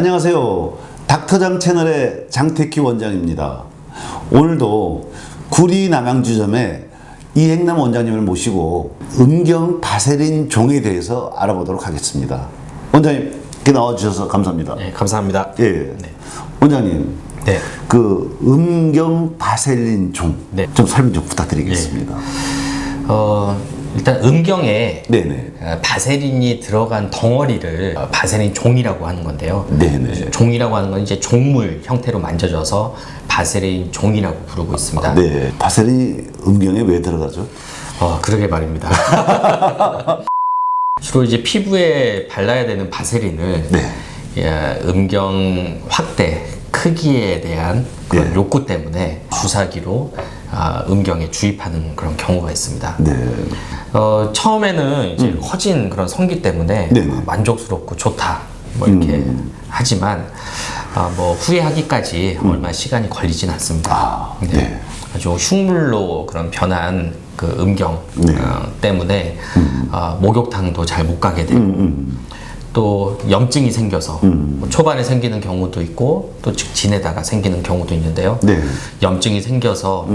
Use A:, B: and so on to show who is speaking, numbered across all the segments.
A: 안녕하세요. 닥터장 채널의 장태키 원장입니다. 오늘도 구리 남양주점에 이행남 원장님을 모시고 음경 바세린 종에 대해서 알아보도록 하겠습니다. 원장님, 이렇게 나와주셔서 감사합니다.
B: 네, 감사합니다.
A: 예. 원장님,
B: 네.
A: 그 음경 바셀린 종,
B: 네.
A: 좀 설명 좀 부탁드리겠습니다.
B: 어, 일단 음경에
A: 네네.
B: 어, 바세린이 들어간 덩어리를 어, 바세린 종이라고 하는 건데요.
A: 네네.
B: 종이라고 하는 건 이제 종물 형태로 만져져서 바세린 종이라고 부르고 있습니다.
A: 네. 바셀린이 음경에 왜 들어가죠?
B: 어, 그러게 말입니다. 주로 이제 피부에 발라야 되는 바세린을
A: 네.
B: 예, 음경 확대 크기에 대한 그런
A: 예.
B: 욕구 때문에 주사기로 아, 음경에 주입하는 그런 경우가 있습니다.
A: 네.
B: 어, 처음에는 이제 커진 그런 성기 때문에
A: 음. 네네.
B: 어, 만족스럽고 좋다 뭐 이렇게
A: 음.
B: 하지만 아, 뭐 후회하기까지 얼마 시간이 걸리진 않습니다.
A: 음. 아, 네.
B: 아주 흉물로 그런 변한 그 음경
A: 네.
B: 어, 때문에 아, 목욕탕도 잘 못 가게 되고
A: 음,
B: 또 염증이 생겨서 뭐 초반에 생기는 경우도 있고 또즉 지내다가 생기는 경우도 있는데요.
A: 네.
B: 염증이 생겨서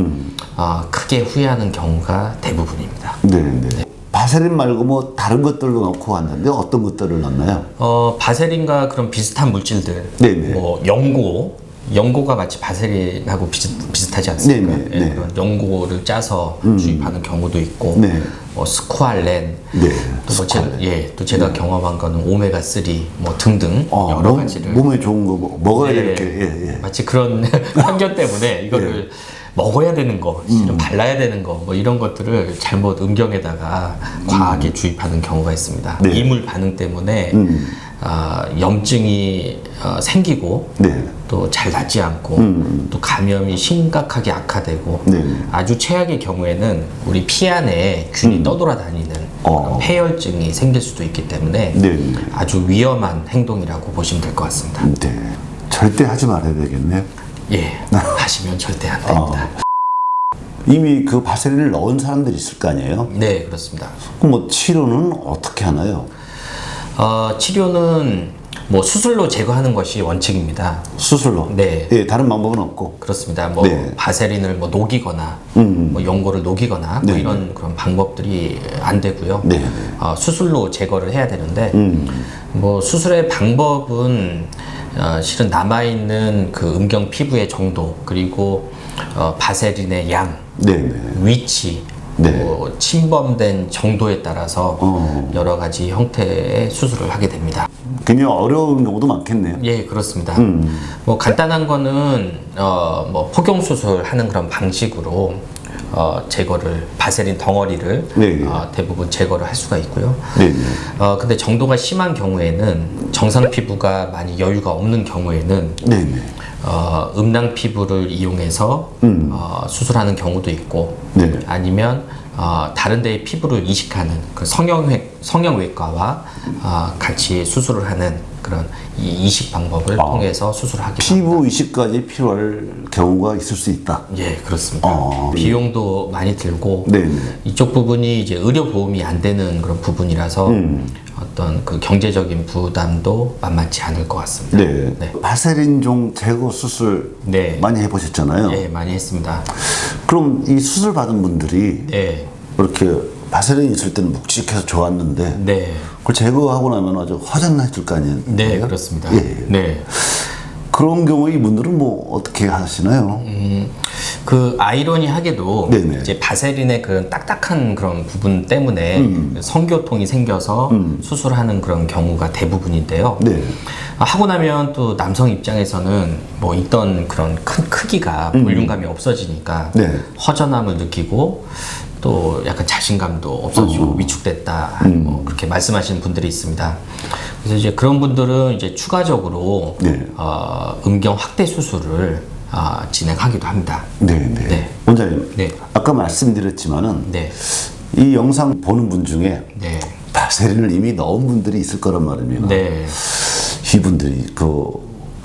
B: 아, 크게 후회하는 경우가 대부분입니다.
A: 네, 네. 바세린 말고 뭐 다른 것들도 넣고 왔는데 어떤 것들을 넣나요?
B: 어, 바세린과 그런 비슷한 물질들,
A: 네네.
B: 뭐 연고, 연고가 마치 바세린하고 비슷, 비슷하지 않습니까?
A: 네네,
B: 예,
A: 네.
B: 그런 연고를 짜서 주입하는 경우도 있고,
A: 네.
B: 뭐 스쿠알렌,
A: 네.
B: 또뭐 제가, 예, 또 제가 경험한 거는 오메가 3, 뭐 등등
A: 어,
B: 여러
A: 몸,
B: 가지를
A: 몸에 좋은 거 뭐- 먹어야
B: 예,
A: 될 게. 예, 예.
B: 마치 그런 편견 때문에 이거를 먹어야 되는 거, 실은 발라야 되는 거, 뭐 이런 것들을 잘못 음경에다가 과하게 주입하는 경우가 있습니다.
A: 네.
B: 이물 반응 때문에 아, 염증이 어, 생기고
A: 네.
B: 또 잘 낫지 않고 또 감염이 심각하게 악화되고
A: 네.
B: 아주 최악의 경우에는 우리 피 안에 균이 떠돌아다니는
A: 어.
B: 폐혈증이 생길 수도 있기 때문에
A: 네.
B: 아주 위험한 행동이라고 보시면 될 것 같습니다.
A: 네. 절대 하지 말아야 되겠네요.
B: 예, 하시면 절대 안 됩니다.
A: 이미 그 바세린을 넣은 사람들이 있을 거 아니에요?
B: 네, 그렇습니다.
A: 그럼 뭐 치료는 어떻게 하나요?
B: 어, 치료는 뭐 수술로 제거하는 것이 원칙입니다.
A: 수술로?
B: 네.
A: 예, 다른 방법은 없고.
B: 그렇습니다. 뭐
A: 네.
B: 바세린을 뭐 녹이거나,
A: 음.
B: 뭐 연고를 녹이거나
A: 네.
B: 뭐 이런 그런 방법들이 안 되고요.
A: 네.
B: 어, 수술로 제거를 해야 되는데,
A: 음.
B: 뭐 수술의 방법은 어, 실은 남아 있는 그 음경 피부의 정도 그리고 어, 바세린의 양,
A: 네, 네.
B: 위치,
A: 네.
B: 뭐 침범된 정도에 따라서
A: 어.
B: 여러 가지 형태의 수술을 하게 됩니다.
A: 굉장히 어려운 경우도 많겠네요.
B: 예, 그렇습니다.
A: 음.
B: 뭐 간단한 거는 어, 뭐 포경 수술하는 그런 방식으로 어, 제거를 바세린 덩어리를
A: 네, 네.
B: 어, 대부분 제거를 할 수가 있고요.
A: 네, 네.
B: 어, 근데 정도가 심한 경우에는 정상 피부가 많이 여유가 없는 경우에는
A: 네, 네.
B: 어, 음낭 피부를 이용해서 어, 수술하는 경우도 있고
A: 음. 네.
B: 아니면 어, 다른 데의 피부를 이식하는 그 성형외, 성형외과와 어, 같이 수술을 하는 그런 이 이식 방법을 통해서 수술을 하기도 합니다.
A: 아. 피부 이식까지 필요할 경우가 있을 수 있다.
B: 예, 그렇습니다.
A: 어.
B: 비용도 많이 들고
A: 네, 네.
B: 이쪽 부분이 이제 의료 보험이 안 되는 그런 부분이라서
A: 음.
B: 어떤 그 경제적인 부담도 만만치 않을 것 같습니다.
A: 네.
B: 네.
A: 바세린종 제거 수술
B: 네.
A: 많이 해보셨잖아요.
B: 예, 많이 했습니다.
A: 그럼 이 수술 받은 분들이
B: 네,
A: 이렇게 바세린 있을 때는 묵직해서 좋았는데
B: 네.
A: 그걸 제거하고 나면 아주 화장났을 거 아니에요?
B: 네, 그렇습니다.
A: 예.
B: 네.
A: 그런 경우에 이분들은 뭐 어떻게 하시나요?
B: 그 아이러니하게도
A: 네네.
B: 이제 바세린의 그런 딱딱한 그런 부분 때문에
A: 음.
B: 성교통이 생겨서 수술하는 그런 경우가 대부분인데요.
A: 네.
B: 하고 나면 또 남성 입장에서는 뭐 있던 그런 큰 크기가 볼륨감이 없어지니까
A: 음. 네.
B: 허전함을 느끼고 또 약간 자신감도 없어지고
A: 음.
B: 위축됐다 뭐 그렇게 말씀하시는 분들이 있습니다. 그래서 이제 그런 분들은 이제 추가적으로
A: 네.
B: 어, 음경 확대 수술을 아, 진행하기도 합니다.
A: 네, 네.
B: 네.
A: 원장님,
B: 네.
A: 아까 말씀드렸지만은
B: 네,
A: 이 영상 보는 분 중에
B: 네,
A: 바세린을 이미 넣은 분들이 있을 거란 말입니다.
B: 네,
A: 이분들이 그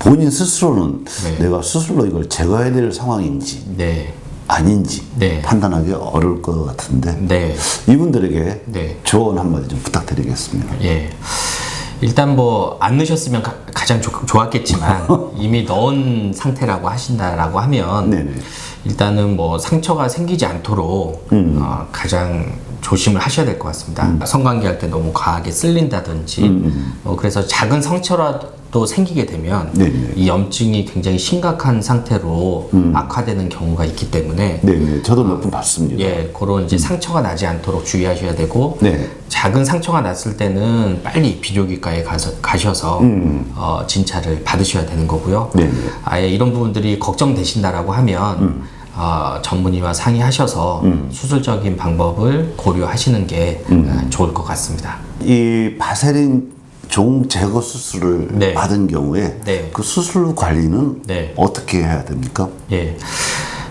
A: 본인 스스로는
B: 네.
A: 내가 스스로 이걸 제거해야 될 상황인지
B: 네,
A: 아닌지
B: 네.
A: 판단하기 어려울 것 같은데
B: 네.
A: 이분들에게
B: 네.
A: 조언 한마디 좀 부탁드리겠습니다.
B: 예. 일단 뭐 안 넣으셨으면 가, 장 좋았겠지만 이미 넣은 상태라고 하신다라고 하면
A: 네네.
B: 일단은 뭐 상처가 생기지 않도록
A: 음.
B: 어, 가장 조심을 하셔야 될 것 같습니다. 성관계 할 때 너무 과하게 쓸린다든지
A: 음,
B: 어, 그래서 작은 상처라도 생기게 되면
A: 네네.
B: 이 염증이 굉장히 심각한 상태로 악화되는 경우가 있기 때문에
A: 네네. 저도 몇 분 봤습니다.
B: 예, 그런 이제 상처가 나지 않도록 주의하셔야 되고
A: 네.
B: 작은 상처가 났을 때는 빨리 비뇨기과에 가서 가셔서 어, 진찰을 받으셔야 되는 거고요.
A: 음. 네네.
B: 아예 이런 부분들이 걱정되신다라고 하면
A: 음.
B: 어, 전문의와 상의하셔서 수술적인 방법을 고려하시는 게
A: 음.
B: 어, 좋을 것 같습니다.
A: 이 바세린 종 제거 수술을
B: 네.
A: 받은 경우에
B: 네.
A: 그 수술 후 관리는
B: 네.
A: 어떻게 해야 됩니까?
B: 예.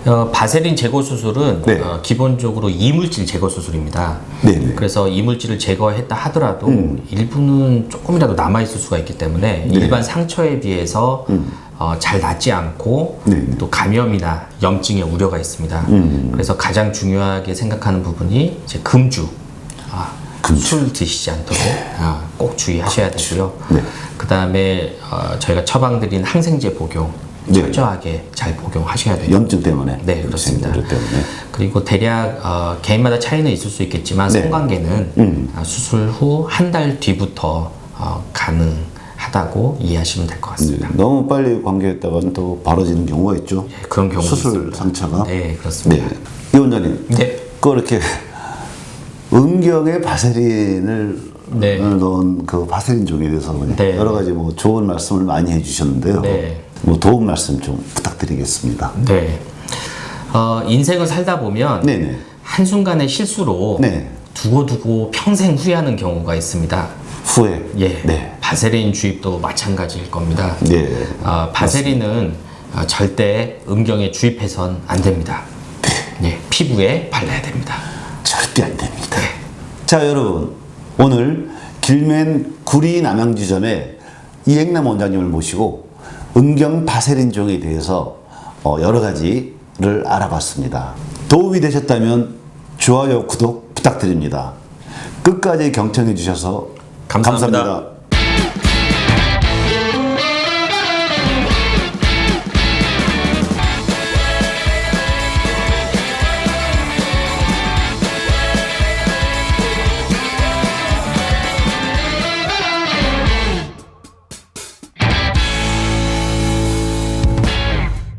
B: 어, 바세린 제거 수술은
A: 네.
B: 어, 기본적으로 이물질 제거 수술입니다.
A: 네네. 음.
B: 그래서 이물질을 제거했다 하더라도 일부는 조금이라도 남아 있을 수가 있기 때문에
A: 네.
B: 일반 상처에 비해서
A: 음.
B: 어, 잘 낫지 않고
A: 네네.
B: 또 감염이나 염증의 우려가 있습니다.
A: 음.
B: 그래서 가장 중요하게 생각하는 부분이 이제 금주. 아,
A: 금주.
B: 술 드시지 않도록 아, 꼭 주의하셔야 되고요.
A: 네.
B: 그 다음에 어, 저희가 처방드린 항생제 복용
A: 네.
B: 철저하게 잘 복용하셔야 돼요.
A: 염증 때문에.
B: 네, 그렇습니다.
A: 염증 때문에.
B: 그리고 대략 어, 개인마다 차이는 있을 수 있겠지만
A: 네.
B: 성관계는 아, 수술 후 한 달 뒤부터 어, 가능 하다고 이해하시면 될 것 같습니다.
A: 네, 너무 빨리 관계했다가는 또 벌어지는 경우가 있죠.
B: 예, 그런 경우도
A: 수술
B: 있습니다.
A: 상처가.
B: 네, 그렇습니다.
A: 네. 이 원장님.
B: 네.
A: 그 이렇게 음경에 바세린을
B: 네.
A: 넣은 그 바세린 종에 대해서
B: 네.
A: 여러 가지 뭐 좋은 말씀을 많이 해주셨는데요.
B: 네.
A: 뭐 도움 말씀 좀 부탁드리겠습니다.
B: 네. 어, 인생을 살다 보면
A: 네네.
B: 한순간의 실수로
A: 네.
B: 두고두고 평생 후회하는 경우가 있습니다.
A: 후회.
B: 예.
A: 네.
B: 바세린 주입도 마찬가지일 겁니다.
A: 네.
B: 어, 바세린은 어, 절대 음경에 주입해선 안 됩니다. 네, 피부에 발라야 됩니다.
A: 절대 안 됩니다. 자, 여러분. 오늘 길맨 구리 남양주점에 이행남 원장님을 모시고 음경 바세린 종에 대해서 어, 여러 가지를 알아봤습니다. 도움이 되셨다면 좋아요, 구독 부탁드립니다. 끝까지 경청해 주셔서
B: 감사합니다.
A: 감사합니다.